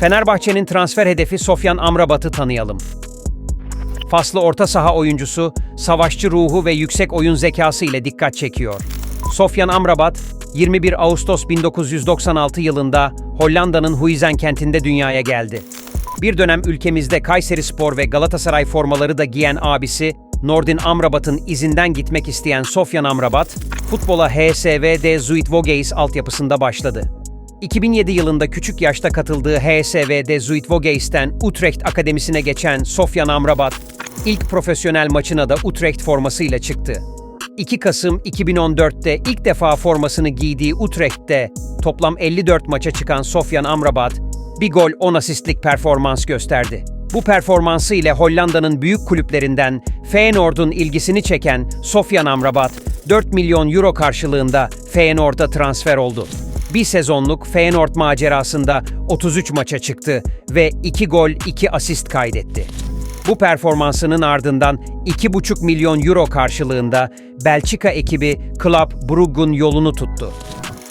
Fenerbahçe'nin transfer hedefi Sofyan Amrabat'ı tanıyalım. Faslı orta saha oyuncusu, savaşçı ruhu ve yüksek oyun zekası ile dikkat çekiyor. Sofyan Amrabat, 21 Ağustos 1996 yılında Hollanda'nın Huizen kentinde dünyaya geldi. Bir dönem ülkemizde Kayseri Spor ve Galatasaray formaları da giyen abisi, Nordin Amrabat'ın izinden gitmek isteyen Sofyan Amrabat, futbola HSVD Zuidvogeis altyapısında başladı. 2007 yılında küçük yaşta katıldığı HSVD Zuidvogeis'ten Utrecht Akademisi'ne geçen Sofyan Amrabat, ilk profesyonel maçına da Utrecht formasıyla çıktı. 2 Kasım 2014'te ilk defa formasını giydiği Utrecht'te toplam 54 maça çıkan Sofyan Amrabat, bir gol 10 asistlik performans gösterdi. Bu performansı ile Hollanda'nın büyük kulüplerinden Feyenoord'un ilgisini çeken Sofyan Amrabat, 4 milyon euro karşılığında Feyenoord'a transfer oldu. Bir sezonluk Feyenoord macerasında 33 maça çıktı ve 2 gol 2 asist kaydetti. Bu performansının ardından 2,5 milyon euro karşılığında Belçika ekibi Club Brugge'un yolunu tuttu.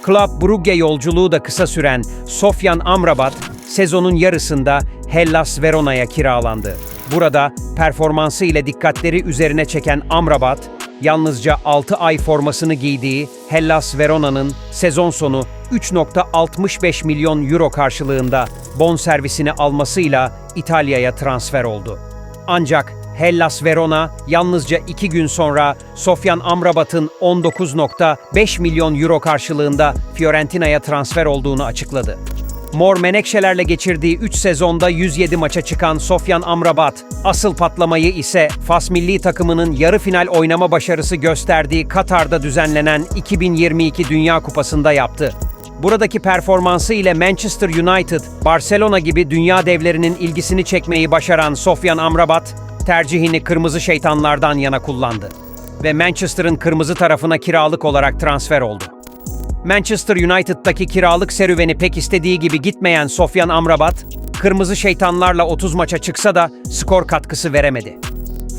Club Brugge yolculuğu da kısa süren Sofyan Amrabat, sezonun yarısında Hellas Verona'ya kiralandı. Burada performansı ile dikkatleri üzerine çeken Amrabat, yalnızca 6 ay formasını giydiği Hellas Verona'nın sezon sonu 3.65 milyon euro karşılığında bonservisini almasıyla İtalya'ya transfer oldu. Ancak Hellas Verona yalnızca iki gün sonra Sofyan Amrabat'ın 19.5 milyon euro karşılığında Fiorentina'ya transfer olduğunu açıkladı. Mor Menekşelerle geçirdiği 3 sezonda 107 maça çıkan Sofyan Amrabat, asıl patlamayı ise Fas milli takımının yarı final oynama başarısı gösterdiği Katar'da düzenlenen 2022 Dünya Kupası'nda yaptı. Buradaki performansı ile Manchester United, Barcelona gibi dünya devlerinin ilgisini çekmeyi başaran Sofyan Amrabat, tercihini kırmızı şeytanlardan yana kullandı ve Manchester'ın kırmızı tarafına kiralık olarak transfer oldu. Manchester United'daki kiralık serüveni pek istediği gibi gitmeyen Sofyan Amrabat, kırmızı şeytanlarla 30 maça çıksa da skor katkısı veremedi.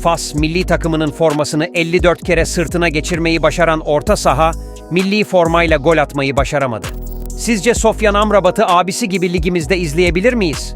Fas milli takımının formasını 54 kere sırtına geçirmeyi başaran orta saha, milli formayla gol atmayı başaramadı. Sizce Sofyan Amrabat'ı abisi gibi ligimizde izleyebilir miyiz?